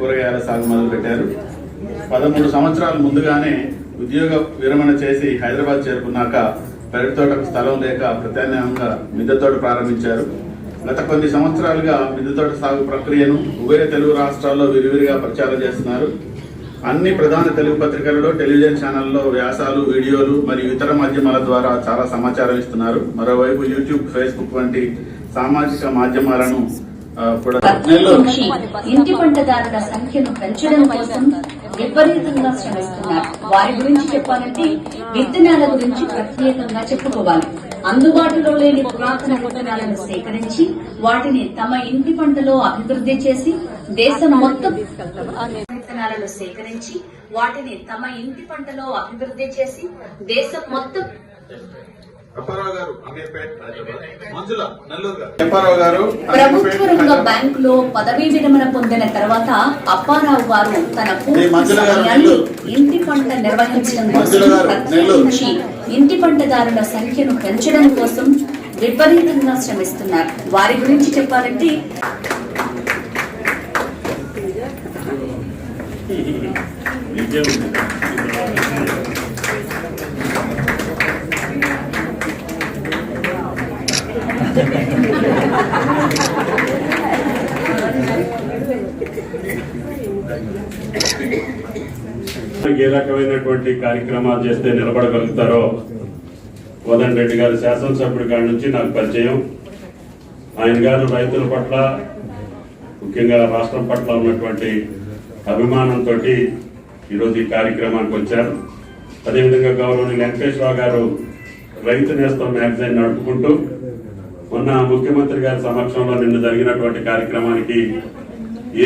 కూరగాయల సాగు మొదలు పెట్టారు. పదమూడు సంవత్సరాల ముందుగానే ఉద్యోగ విరమణ చేసి హైదరాబాద్ చేరుకున్నాక పెరటి తోటకు స్థలం లేక ప్రత్యామ్నాయంగా మిద్దె తోట ప్రారంభించారు. గత కొన్ని సంవత్సరాలుగా మిద్దె తోట సాగు ప్రక్రియను ఉభయ తెలుగు రాష్ట్రాల్లో విరివిరిగా ప్రచారం చేస్తున్నారు. అన్ని ప్రధాన తెలుగు పత్రికలలో టెలివిజన్ ఛానల్లో వ్యాసాలు వీడియోలు మరియు ఇతర మాధ్యమాల ద్వారా చాలా సమాచారం ఇస్తున్నారు. మరోవైపు యూట్యూబ్ ఫేస్బుక్ వంటి సామాజిక మాధ్యమాలను ఇంటి పంటదారుల సంఖ్యను పెంచడం కోసం విపరీతంగా శ్రమిస్తున్నారు. వారి గురించి చెప్పాలంటే విత్తనాల గురించి ప్రత్యేకంగా చెప్పుకోవాలి. అందుబాటులో లేని పురాతన విత్తనాలను సేకరించి వాటిని తమ ఇంటి పంటలో అభివృద్ధి చేసి దేశం మొత్తం విత్తనాలను సేకరించి వాటిని తమ ఇంటి పంటలో అభివృద్ధి చేసి దేశం మొత్తం అప్పారావు గారు అమీర్పేట్ హైదరాబాద్ మంజుల నెల్లూరు గారు. అప్పారావు గారు ప్రభుత్వ రంగ బ్యాంకులో పదవీ విరమణ పొందిన తర్వాత అప్పారావు గారు తన పూర్తి సమయాన్ని. ఇంటి పంట నిర్వహించడం కోసం. ప్రత్యేకించి ఇంటి పంటదారుల సంఖ్యను పెంచడం కోసం విపరీతంగా శ్రమిస్తున్నారు. వారి గురించి చెప్పాలంటే ఏ రకమైనటువంటి కార్యక్రమాలు చేస్తే నిలబడగలుగుతారో కోదండ రెడ్డి గారు శాసనసభ్యుడి కాడి నుంచి నాకు పరిచయం. ఆయన గారు రైతుల పట్ల ముఖ్యంగా రాష్ట్రం పట్ల ఉన్నటువంటి అభిమానంతో ఈరోజు ఈ కార్యక్రమానికి వచ్చారు. అదేవిధంగా గౌరవనీయ వెంకటేశ్వరరావు గారు రైతు నేస్తం మ్యాగజైన్ నడుపుకుంటూ మొన్న ముఖ్యమంత్రి గారి సమక్షంలో నిన్న జరిగినటువంటి కార్యక్రమానికి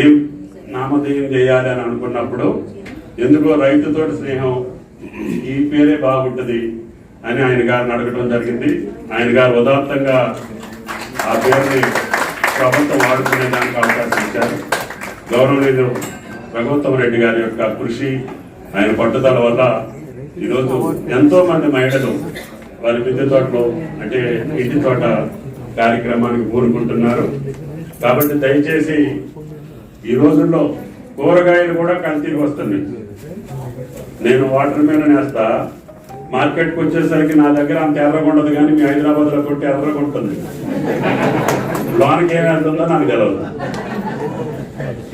ఏం నామధేయం చేయాలి అని అనుకున్నప్పుడు ఎందుకో రైతుతోటి స్నేహం ఈ పేరే బాగుంటుంది అని ఆయన గారిని అడగడం జరిగింది. ఆయన గారు ఉదాత్తంగా ఆ పేరుని ప్రభుత్వం వాడుకునే దానికి అవకాశం ఇచ్చారు. గౌరవనీయులు రఘుత్తమ రెడ్డి గారి యొక్క కృషి ఆయన పట్టుదల వల్ల ఈరోజు ఎంతో మంది మహిళలు వారి మిద్దె తోటలో అంటే ఇంటి తోట కార్యక్రమానికి కోరుకుంటున్నారు కాబట్టి దయచేసి ఈ రోజుల్లో కూరగాయలు కూడా కల్తీకి వస్తున్నాయి. నేను వాటర్ మీద వేస్తా. మార్కెట్కి వచ్చేసరికి నా దగ్గర అంత ఎర్రగా ఉండదు కానీ మీ హైదరాబాద్లో కొట్టి ఎర్రగా ఉంటుంది. లోనికి ఏమి వెళ్తుందో నాకు తెలియదు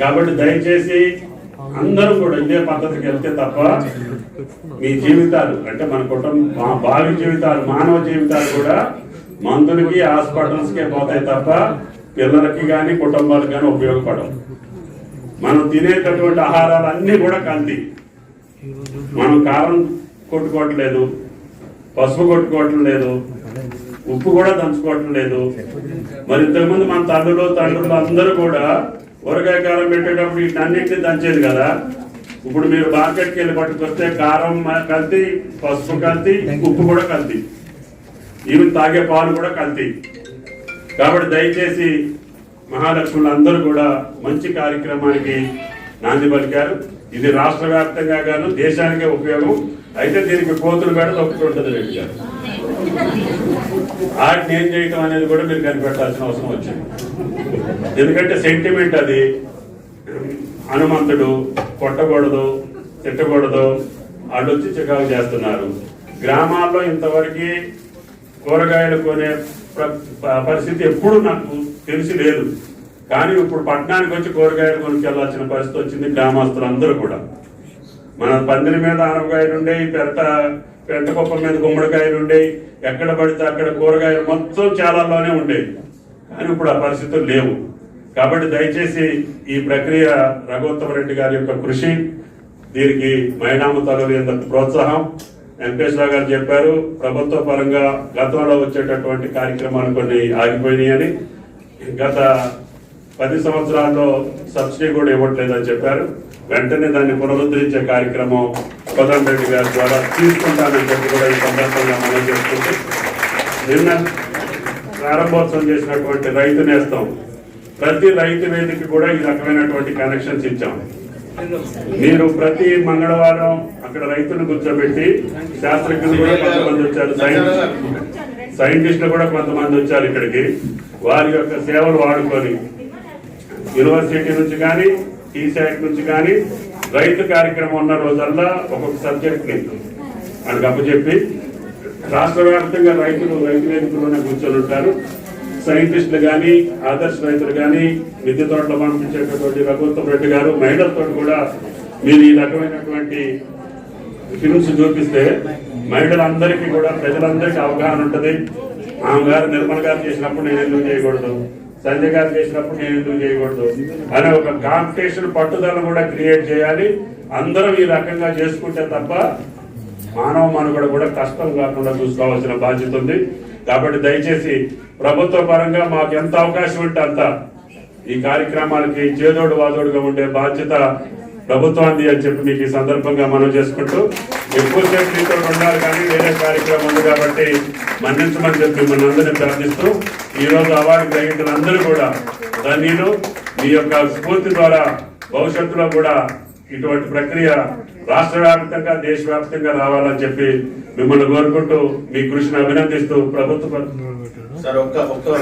కాబట్టి దయచేసి అందరూ కూడా ఇదే పద్ధతికి వెళ్తే తప్ప మీ జీవితాలు అంటే మన కుటుంబం మా భావి జీవితాలు మానవ జీవితాలు కూడా మందులకి హాస్పిటల్స్ కే పోతాయి తప్ప పిల్లలకి కానీ కుటుంబాలకు కానీ ఉపయోగపడవు. మనం తినేటటువంటి ఆహారాలు అన్నీ కూడా కల్తీ మనం కారం కొట్టుకోవట్లేదు పసుపు కొట్టుకోవటం లేదు ఉప్పు కూడా దంచుకోవటం లేదు మరి ఇంతకుముందు మన తల్లులు తండ్రులు అందరూ కూడా ఊరగాయ కారం పెట్టేటప్పుడు వీటన్నింటినీ దంచేది కదా. ఇప్పుడు మీరు మార్కెట్కి వెళ్ళి పట్టుకొస్తే కారం కల్తీ పసుపు కల్తీ ఉప్పు కూడా కల్తీ. ఈవెన్ తాగే పాలు కూడా కల్తీ కాబట్టి దయచేసి మహాలక్ష్ములు అందరూ కూడా మంచి కార్యక్రమానికి నాంది పలికారు. ఇది రాష్ట్ర వ్యాప్తంగా గాను దేశానికే ఉపయోగం. అయితే దీనికి కోతులు కూడా తప్పుకుంటుంది రెడ్డి గారు. ఆర్ట్ని ఏం చేయటం అనేది కూడా మీరు కనిపెట్టాల్సిన అవసరం వచ్చింది. ఎందుకంటే సెంటిమెంట్ అది. హనుమంతుడు కొట్టకూడదు తిట్టకూడదు వాళ్ళు వచ్చి చికాకు చేస్తున్నారు. గ్రామాల్లో ఇంతవరకు కూరగాయలు కొనే ప్ర- పరిస్థితి ఎప్పుడు నాకు తెలిసి లేదు. కానీ ఇప్పుడు పట్టణానికి వచ్చి కూరగాయలు కొనుకెళ్ళాల్సిన పరిస్థితి వచ్చింది గ్రామస్తులందరూ కూడా. మన పందిరి మీద ఆనపకాయలు ఉండేవి పెరట పెంట కుప్ప మీద గుమ్మడికాయలు ఉండేవి ఎక్కడ పడితే అక్కడ కూరగాయలు మొత్తం చాలాలోనే ఉండేవి. కానీ ఇప్పుడు ఆ పరిస్థితులు లేవు. కాబట్టి దయచేసి ఈ ప్రక్రియ రఘోత్తమరెడ్డి గారి యొక్క కృషి దీనికి మైనామ తల్లుల ప్రోత్సాహం వెంకటేశ్వర గారు చెప్పారు ప్రభుత్వ పరంగా గతంలో వచ్చేటటువంటి కార్యక్రమాలు కొన్ని ఆగిపోయినాయని. గత పది సంవత్సరాల్లో సబ్సిడీ కూడా ఇవ్వట్లేదని చెప్పారు. వెంటనే దాన్ని పునరుద్ధరించే కార్యక్రమం కోదండ రెడ్డి గారి ద్వారా తీసుకుంటానని చెప్పి కూడా ఈ సందర్భంగా మనం చేసుకుంటూ నిన్న ప్రారంభోత్సవం చేసినటువంటి రైతు నేస్తం ప్రతి రైతు వేదిక కూడా ఈ రకమైనటువంటి కనెక్షన్స్ ఇచ్చాం. మీరు ప్రతి మంగళవారం అక్కడ రైతులు కూర్చోబెట్టి శాస్త్రజ్ఞులు కూడా కొంతమంది వచ్చారు. సైంటిస్టులు కూడా కొంతమంది వచ్చారు ఇక్కడికి. వారి యొక్క సేవలు వాడుకొని యూనివర్సిటీ నుంచి కానీ టీశాట్ నుంచి కానీ రైతు కార్యక్రమం ఉన్న రోజల్లా ఒక్కొక్క సబ్జెక్ట్ని అని అప్పచెప్పి రాష్ట్ర వ్యాప్తంగా రైతులు రైతు వేదికలోనే కూర్చొని ఉంటారు. సైంటిస్టులు కానీ ఆదర్శ రైతులు కానీ విద్య తోటలో పంపించేటటువంటి రఘుత్తం రెడ్డి గారు మహిళలతో కూడా మీరు ఈ రకమైనటువంటి ఫిల్మ్స్ చూపిస్తే మహిళలందరికీ కూడా ప్రజలందరికీ అవగాహన ఉంటుంది. ఆమె గారు నిర్మల్ గారు చేసినప్పుడు నేను ఎందుకు చేయకూడదు? సంజయ్ గారు చేసినప్పుడు నేను ఎందుకు చేయకూడదు? అనే ఒక కాంపిటీషన్ పట్టుదల కూడా క్రియేట్ చేయాలి. అందరం ఈ రకంగా చేసుకుంటే తప్ప మానవ మనుగడ కూడా కష్టం కాకుండా చూసుకోవాల్సిన బాధ్యత ఉంది. కాబట్టి దయచేసి ప్రభుత్వ పరంగా మాకు ఎంత అవకాశం ఉంటే అంత ఈ కార్యక్రమాలకి చేదోడు వాదోడుగా ఉండే బాధ్యత ప్రభుత్వాన్ని అని చెప్పి మీకు ఈ సందర్భంగా మనం చేసుకుంటూ ఎక్కువసేపు మీతో ఉండాలి కానీ వేరే కార్యక్రమం ఉంది కాబట్టి మన్నించమని చెప్పి మిమ్మల్ని అందరినీ ప్రార్థిస్తూ ఈ రోజు అవార్డు గ్రహీతలు అందరూ కూడా ధన్యులు. మీ యొక్క స్ఫూర్తి ద్వారా భవిష్యత్తులో కూడా ఇటువంటి ప్రక్రియ రాష్ట్ర వ్యాప్తంగా దేశవ్యాప్తంగా రావాలని చెప్పి మిమ్మల్ని కోరుకుంటూ మీ కృషిని అభినందిస్తూ ప్రభుత్వ సార్ ఒక్క ఒక్క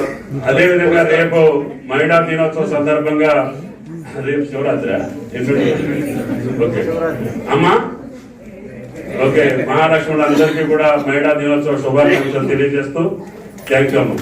అదే విధంగా రేపు మహిళా దినోత్సవం సందర్భంగా రేపు శివరాత్రి ఓకే. అమ్మా? ఓకే. మహాలక్ష్ములు అందరికీ కూడా మహిళా దినోత్సవ శుభాకాంక్షలు తెలియజేస్తూ థ్యాంక్ యూ అమ్మా.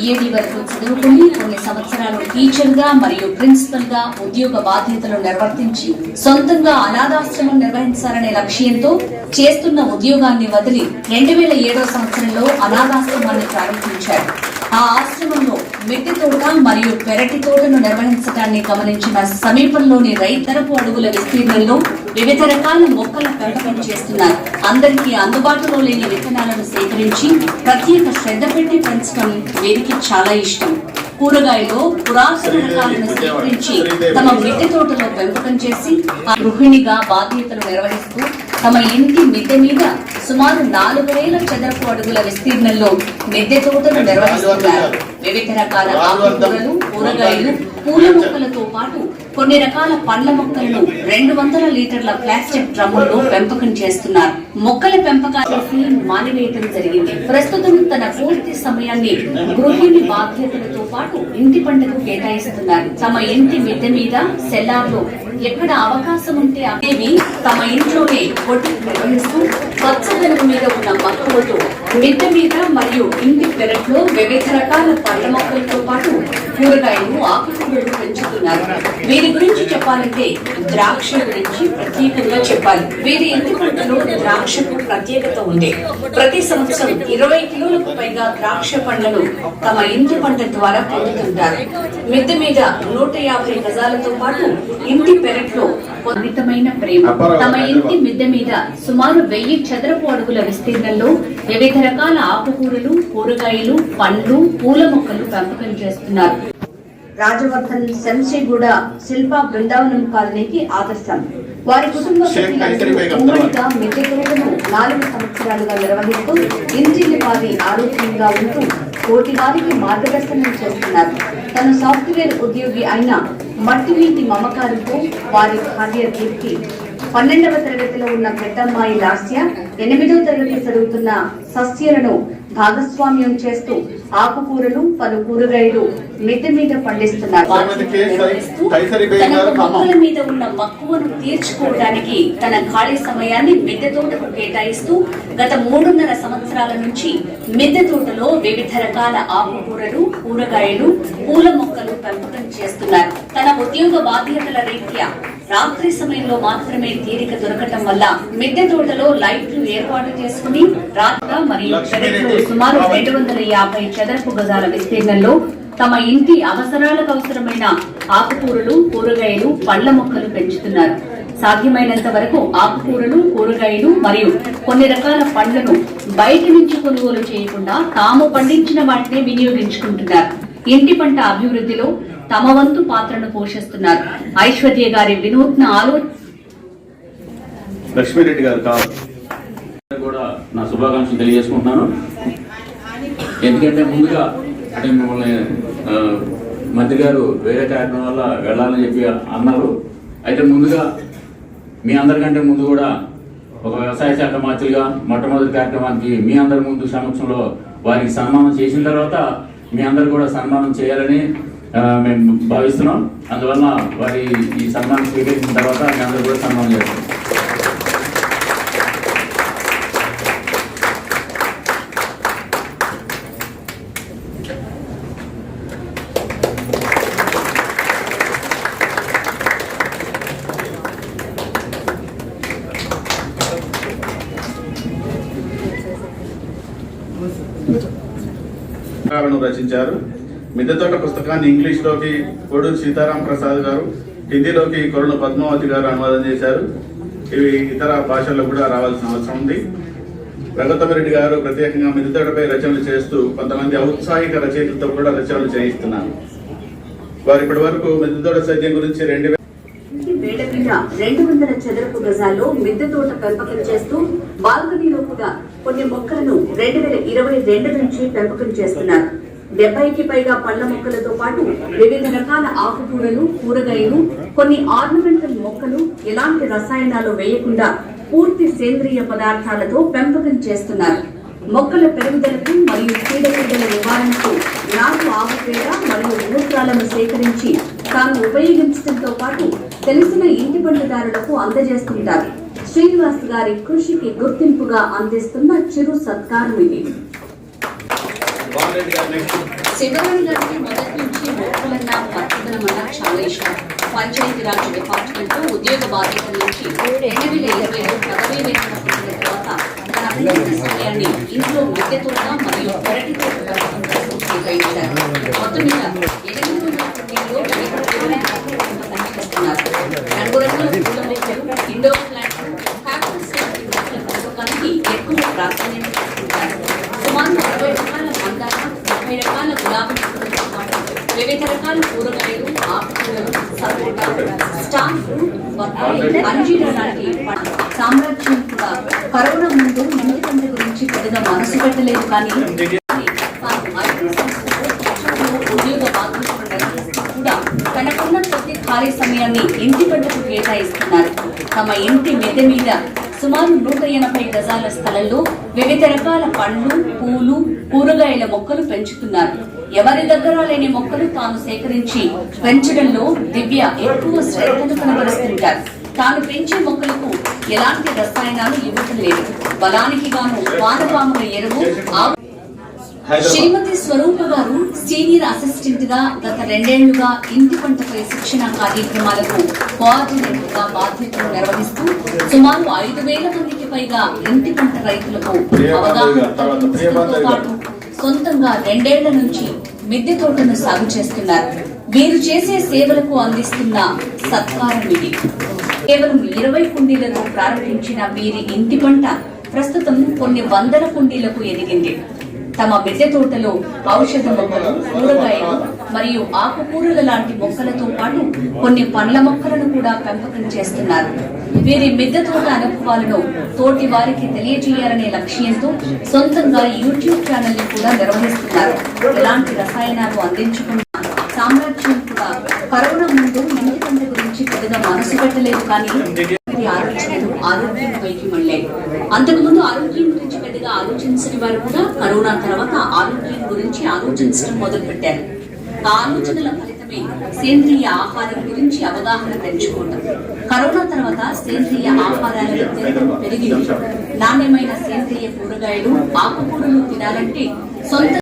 బిఏడి వరకు చదువుకుని కొన్ని సంవత్సరాలు టీచర్గా మరియు ప్రిన్సిపల్గా ఉద్యోగ బాధ్యతలు నిర్వర్తించి సొంతంగా అనాథాశ్రమం నిర్వహించాలనే లక్ష్యంతో చేస్తున్న ఉద్యోగాన్ని వదిలి రెండు వేల ఏడో సంవత్సరంలో అనాథాశ్రమాన్ని ప్రారంభించారు. ఆ ఆశ్రమంలో మిద్దె తోట మరియు పెరటి తోటను నిర్వహించడాన్ని గమనించిన సమీపంలోని రైతరపు అడుగుల విస్తీర్ణంలో వివిధ రకాల మొక్కల పెంపకం చేస్తున్నారు అందరికీ అందుబాటులో లేని విత్తనాలను సేకరించి ప్రత్యేక శ్రద్ధ పెట్టి పెంచడం వీరికి చాలా ఇష్టం. కూరగాయలు పురాతన రకాలను సేకరించి తమ మిద్దె తోటలో పెంపకం చేసి ఆ గృహిణిగా బాధ్యతలు నిర్వహిస్తూ తమ ఇంటి మిద్దె మీద సుమారు నాలుగు వేల చదరపు అడుగుల విస్తీర్ణంలో మిద్దె తోటను నిర్వహిస్తున్నారు. వివిధ రకాల ఆకుకూరలు కూరగాయలు పూల మొక్కలతో పాటు కొన్ని రకాల పండ్ల మొక్కలను రెండు వందల లీటర్ల ప్లాస్టిక్ డ్రమ్ముల్లో పెంపకం చేస్తున్నారు. మొక్కల పెంపకాన్ని మానివేయటం జరిగింది. ప్రస్తుతం తన పూర్తి సమయాన్ని గృహిణి బాధ్యతలతో పాటు ఇంటి పంటకు కేటాయిస్తున్నారు. తమ ఇంటి మిద్దె మీద సెల్లార్లో ఎక్కడ అవకాశం ఉంటే అదేవి తమ ఇంట్లోనే కొట్టి నిర్వహిస్తూ పచ్చదనం మీద ఉన్న మక్కువతో మిద్దె మీద మరియు ఇంటి పెరట్లో వివిధ రకాల పండ్ల మొక్కలతో పాటు కూరగాయలు ఆకుకూరలు పెంచుతున్నారు. వీరి గురించి చెప్పాలంటే ద్రాక్ష గురించి ప్రత్యేకంగా చెప్పాలి. వీరి ఇంటి పంటలో ద్రాక్షకు ప్రత్యేకత ఉంది. ప్రతి సంవత్సరం ఇరవై కిలోలకు పైగా ద్రాక్ష పండ్లను తమ ఇంటి పంట ద్వారా పొందుతుంటారు మిద్దె మీద నూట యాభై గజాలతో పాటు ఇంటి పెరట్లో అమితమైన ప్రేమ. తమ ఇంటి మిద్దె మీద సుమారు వెయ్యి చదరపు అడుగుల విస్తీర్ణంలో వివిధ రకాల ఆకుకూరలు కూరగాయలు పండ్లు పూల మొక్కలు పెంపకం చేస్తున్నారు. రాజవర్ధన్ శంషిగూడ శిల్ప బృందావనం కాలనీకి ఆదర్శం. వారి కుటుంబ ఉమ్మడిగా తోటను నాలుగు సంవత్సరాలుగా నిర్వహిస్తూ ఇంటిని వారి ఆరోగ్యంగా ఉంటూ కోటి వారికి మార్గదర్శనం చేస్తున్నారు. తను సాఫ్ట్వేర్ ఉద్యోగి అయిన మట్టి వీటి మమకారంతో వారి భార్య దీప్తి పన్నెండవ తరగతిలో ఉన్న పెద్దమ్మాయి లాస్య ఎనిమిదో తరగతి చదువుతున్న సస్యలను భాగస్వామ్యం చేస్తూ ఆకుకూరలు పలు కూరగాయలు మిద్దె మీద పండిస్తున్నారు. తనకు మొక్కల మీద ఉన్న మక్కువను తీర్చుకోవడానికి తన ఖాళీ సమయాన్ని మిద్దె తోటకు కేటాయిస్తూ గత మూడున్నర సంవత్సరాల నుంచి మిద్దె తోటలో వివిధ రకాల ఆకుకూరలు కూరగాయలు పూల మొక్కలు పెంపకం చేస్తున్నారు. తన ఉద్యోగ బాధ్యతల రీత్యా రాత్రి సమయంలో మాత్రమే తీరిక దొరకటం వల్ల మిద్దె తోటలో లైట్లు ఏర్పాటు చేసుకుని రాత్ర మరియు పెరట్లో సుమారు రెండు వందల యాభై చదరపు గజాల విస్తీర్ణంలో తమ ఇంటి అవసరాలకు అవసరమైన ఆకుకూరలు కూరగాయలు పండ్ల మొక్కలు పెంచుతున్నారు. సాధ్యమైనంత వరకు ఆకుకూరలు కూరగాయలు మరియు కొన్ని రకాల పండ్లను బయట నుంచి కొనుగోలు చేయకుండా తాము పండించిన వాటిని వినియోగించుకుంటున్నారు. ఇంటి పంట అభివృద్ధిలో తమ వంతు పాత్రను పోషిస్తున్నారు. ఐశ్వర్య గారి వినూత్న ఆలోచన లక్ష్మీరెడ్డి గారు కావాలి కూడా నా శుభాకాంక్షలు తెలియజేసుకుంటున్నాను. ఎందుకంటే ముందుగా అంటే మిమ్మల్ని మంత్రి గారు వేరే కార్యక్రమం వల్ల వెళ్ళాలని చెప్పి అన్నారు. అయితే ముందుగా మీ అందరికంటే ముందు కూడా ఒక వ్యవసాయ శాఖ మంత్రిగా మొట్టమొదటి కార్యక్రమానికి మీ అందరి ముందు సమక్షంలో వారికి సన్మానం చేసిన తర్వాత మీ అందరు కూడా సన్మానం చేయాలని మేము భావిస్తున్నాం. అందువల్ల వారి ఈ సన్మానం స్వీకరించిన తర్వాత మీ అందరూ కూడా సన్మానం చేస్తాం రచించారు. మిద్దెతోట పుస్తకాన్ని ఇంగ్లీష్లోకి కొడు కోడూరు సీతారాం ప్రసాద్ గారు హిందీలోకి కొరణ పద్మావతి గారు అనువాదం చేశారు. ఇవి ఇతర భాషల్లో కూడా రావాల్సిన అవసరం ఉంది. రఘుతమరెడ్డి గారు ప్రత్యేకంగా మిద్దెతోటపై రచనలు చేస్తూ కొంతమంది ఔత్సాహిక రచయితలతో కూడా రచనలు చేయిస్తున్నారు. వారు ఇప్పటి వరకు మిద్దెతోట సైద్యం గురించి రెండు వేల రెండు వందల చదరపు గజాల్లో మిద్దె తోట పెంపకం చేస్తూ బాల్కనీలో కూడా కొన్ని మొక్కలను రెండు వేల ఇరవై రెండు నుంచి పెంపకం చేస్తున్నారు. డెబ్బైకి పైగా పళ్ళ మొక్కలతో పాటు వివిధ రకాల ఆకుకూరలు కూరగాయలు కొన్ని ఆర్నమెంటల్ మొక్కలు ఎలాంటి రసాయనాలు వేయకుండా పూర్తి సేంద్రియ పదార్థాలతో పెంపకం చేస్తున్నారు. మొక్కల పెరుగుదలకు మరియు చీడపీడల నివారణకు నాటు ఆవుపేడ మరియు మూత్రాలను సేకరించి తాను ఉపయోగించడంతో పాటు తెలిసిన ఇంటి పండుదారులకు అందజేస్తుంటారు. శ్రీనివాస్ గారి కృషికి గుర్తింపుగా అందిస్తున్న చిరు సత్కారం ఇది. బాలరెడ్డి గారు గారికి మొదటి నుంచి మొక్కలన్నా పట్టుదలమన్నా చాలా ఇష్టం. పంచాయతీరాజ్ డిపార్ట్మెంట్లో ఉద్యోగ బాధ్యతల నుంచి రెండు వేల ఇరవై ఐదు పదవి పొందిన తర్వాత తన పూర్తి సమయాన్ని ఇంట్లో మిద్దె మరియు పెరటితో కేటాయించారు మొత్తం మీద ఎనిమిది వందల కుండీల్లో పెంపకం చేస్తున్నారు రంగు రకాల పూల మొక్కలు ఇండోర్ ప్లాంట్స్ కాక్టస్ వంటి మొక్కల పెంపకానికి ఎక్కువ ప్రాధాన్యత ఇస్తున్నారు సుమారు అరవై రకాల మందార ముప్పై రకాల గులాబీ మొక్కలతో పాటు వివిధ రకాల కూరగాయలు ఆకుకూరలు సపోటా స్టార్ ఫ్రూట్ సామ్రాజ్యం కూడా కరోనా ముందు ఇంటి గురించి పెద్దగా మనసు పెట్టలేదు కానీ ఉద్యోగ కూడా తనకున్న ప్రతి ఖాళీ సమయాన్ని ఇంటి పంటకు కేటాయిస్తున్నారు. తమ ఇంటి మిద్దె మీద సుమారు నూట ఎనభై గజాల స్థలంలో వివిధ రకాల పండ్లు పూలు కూరగాయల మొక్కలు పెంచుతున్నారు. ఎవరి దగ్గర లేని మొక్కలు తాను సేకరించి పెంచడంలో దివ్య ఎక్కువ శ్రద్ధను కనబరుస్తుంటారు. తాను పెంచే మొక్కలకు ఎలాంటి రసాయనాలు ఇవ్వటం లేదు. బలానికి గాను వానపాముల ఎరువు శ్రీమతి స్వరూప గారు సీనియర్ అసిస్టెంట్గా గత రెండేళ్ళుగా ఇంటి పంటపై శిక్షణ కార్యక్రమాలకు కోఆర్డినేటర్గా బాధ్యతలు నిర్వహిస్తూ సుమారు ఐదు వేల మందికి పైగా ఇంటి పంట రైతులకు అవగాహన పాటు సొంతంగా రెండేళ్ళ నుంచి మిద్దె తోటను సాగు చేస్తున్నారు. వీరు చేసే సేవలకు అందిస్తున్న సత్కారం ఇది. కేవలం ఇరవై కుండీలను ప్రారంభించిన వీరి ఇంటి పంట ప్రస్తుతం కొన్ని వందల కుండీలకు ఎదిగింది. తమ మిద్దె తోటలో ఔషధ మొక్కలు కూరగాయలు మరియు ఆకుకూరల లాంటి మొక్కలతో పాటు కొన్ని పండ్ల మొక్కలను కూడా పెంపకం చేస్తున్నారు. వీరి మిద్దె తోట అనుభవాలను తోటి వారికి తెలియజేయాలనే లక్ష్యంతో సొంతంగా యూట్యూబ్ ఛానల్ని కూడా నిర్వహిస్తున్నారు. ఎలాంటి రసాయనాలు అందించకుండా సామ్రాజ్యం కూడా కరోనా ముందు ఇంటి పంట గురించి పెద్దగా మనసు పెట్టలేదు కానీ ఆలోచనలు ఆరోగ్యం పైకి మళ్ళాయి అంతకుముందు ఆరోగ్యం గురించి పెద్దగా ఆలోచించని వారు కూడా కరోనా తర్వాత ఆరోగ్యం గురించి ఆలోచించడం మొదలు పెట్టారు ఆ ఆలోచనల ఫలితమే సేంద్రియ ఆహారం గురించి అవగాహన పెంచుకోవటం. కరోనా తర్వాత సేంద్రియ ఆహారాల వినియోగం పెరిగింది నాణ్యమైన సేంద్రియ కూరగాయలు ఆకుకూరలు తినాలంటే సొంత